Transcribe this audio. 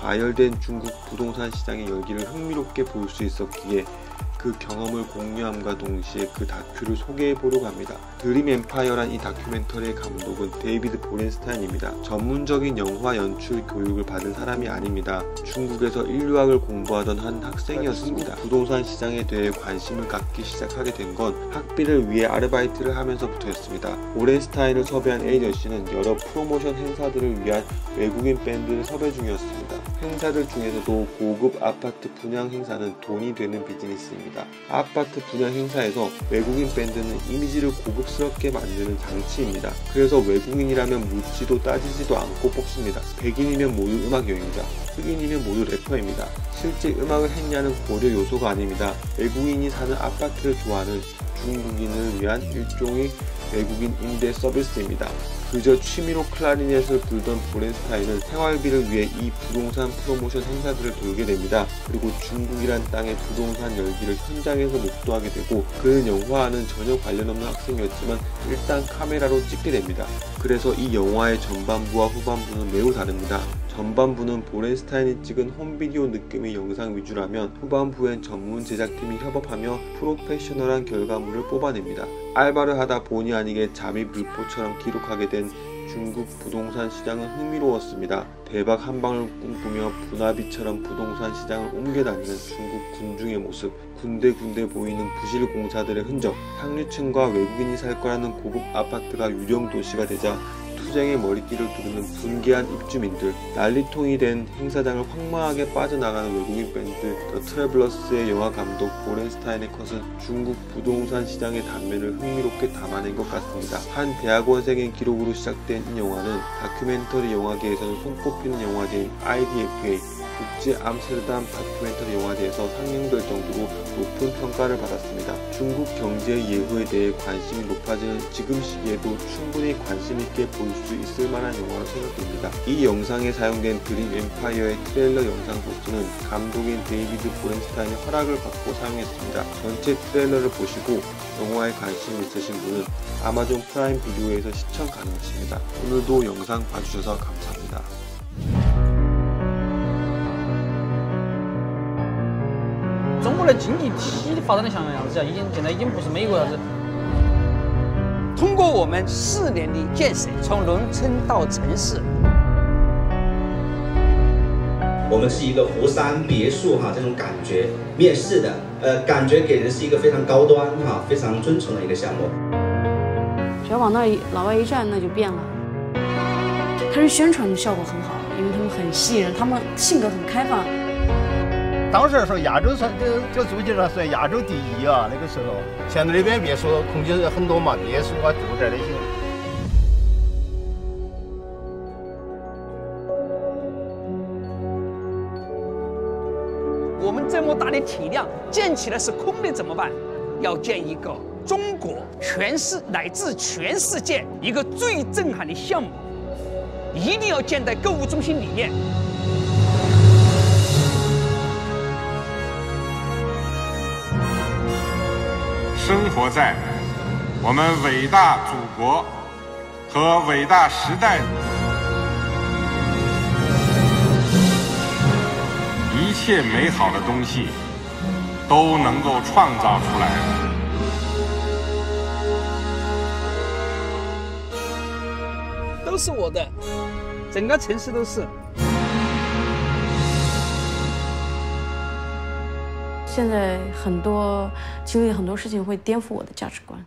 과열된 중국 부동산 시장의 열기를 흥미롭게 볼 수 있었기에 그 경험을 공유함과 동시에 그 다큐를 소개해 보려고 합니다. 드림 엠파이어란 이 다큐멘터리의 감독은 데이비드 보렌스타인입니다. 전문적인 영화 연출 교육을 받은 사람이 아닙니다. 중국에서 인류학을 공부하던 한 학생이었습니다. 부동산 시장에 대해 관심을 갖기 시작하게 된 건 학비를 위해 아르바이트를 하면서부터였습니다. 보렌스타인을 섭외한 에이저씨는 여러 프로모션 행사들을 위한 외국인 밴드를 섭외 중이었습니다. 행사들 중에서도 고급 아파트 분양 행사는 돈이 되는 비즈니스입니다. 아파트 분양 행사에서 외국인 밴드는 이미지를 고급스럽게 만드는 장치입니다. 그래서 외국인이라면 묻지도 따지지도 않고 뽑습니다. 백인이면 모두 음악 여행자, 흑인이면 모두 래퍼입니다. 실제 음악을 했냐는 고려 요소가 아닙니다. 외국인이 사는 아파트를 좋아하는 중국인을 위한 일종의 외국인 임대 서비스입니다. 그저 취미로 클라리넷을 불던 보렌스타인은 생활비를 위해 이 부동산 프로모션 행사들을 돌게 됩니다. 그리고 중국이란 땅의 부동산 열기를 현장에서 목도하게 되고 그는 영화와는 전혀 관련 없는 학생이었지만 일단 카메라로 찍게 됩니다. 그래서 이 영화의 전반부와 후반부는 매우 다릅니다. 전반부는 보렌스타인이 찍은 홈비디오 느낌의 영상 위주라면 후반부엔 전문 제작팀이 협업하며 프로페셔널한 결과물을 뽑아냅니다. 알바를 하다 본의 아니게 잠입 불포처럼 기록하게 된 중국 부동산 시장은 흥미로웠습니다. 대박 한 방을 꿈꾸며 분화비처럼 부동산 시장을 옮겨다니는 중국 군중의 모습, 군데군데 보이는 부실 공사들의 흔적, 상류층과 외국인이 살 거라는 고급 아파트가 유령 도시가 되자 투쟁의 머리띠를 두르는 분개한 입주민들, 난리통이 된 행사장을 황망하게 빠져나가는 외국인 밴드 더 트래블러스의 영화 감독 보렌스타인의 컷은 중국 부동산 시장의 단면을 흥미롭게 담아낸 것 같습니다. 한 대학원생의 기록으로 시작된 이 영화는 다큐멘터리 영화계에서는 손꼽히는 영화제인 IDFA 국제 암스테르담 다큐멘터리 영화제에서 상영될 정도로 높은 평가를 받았습니다. 중국 경제의 예후에 대해 관심이 높아지는 지금 시기에도 충분히 관심 있게 볼 수 있을 만한 영화로 생각됩니다. 이 영상에 사용된 드림 엠파이어의 트레일러 영상 소스는 감독인 데이비드 보렌스타인의 허락을 받고 사용했습니다. 전체 트레일러를 보시고 영화에 관심 있으신 분은 아마존 프라임 비디오에서 시청 가능하십니다. 오늘도 영상 봐주셔서 감사합니다. 中国的经济体发展的像样子啊，已经现在已经不是美国啥子。 通过我们四年的建设，从农村到城市，我们是一个湖山别墅哈，这种感觉面试的，呃，感觉给人是一个非常高端哈，非常尊崇的一个项目。只要往那一老外一站，那就变了。他是宣传的效果很好，因为他们很吸引人，他们性格很开放。当时说亚洲算这这租金上算亚洲第一啊，那个时候。现在那边别墅空间很多嘛，别墅啊、住宅那些。我们这么大的体量建起来是空的怎么办？要建一个中国、全世乃至全世界一个最震撼的项目，一定要建在购物中心里面。生活在我们伟大祖国和伟大时代，一切美好的东西都能够创造出来。都是我的，整个城市都是。现在很多经历很多事情会颠覆我的价值观。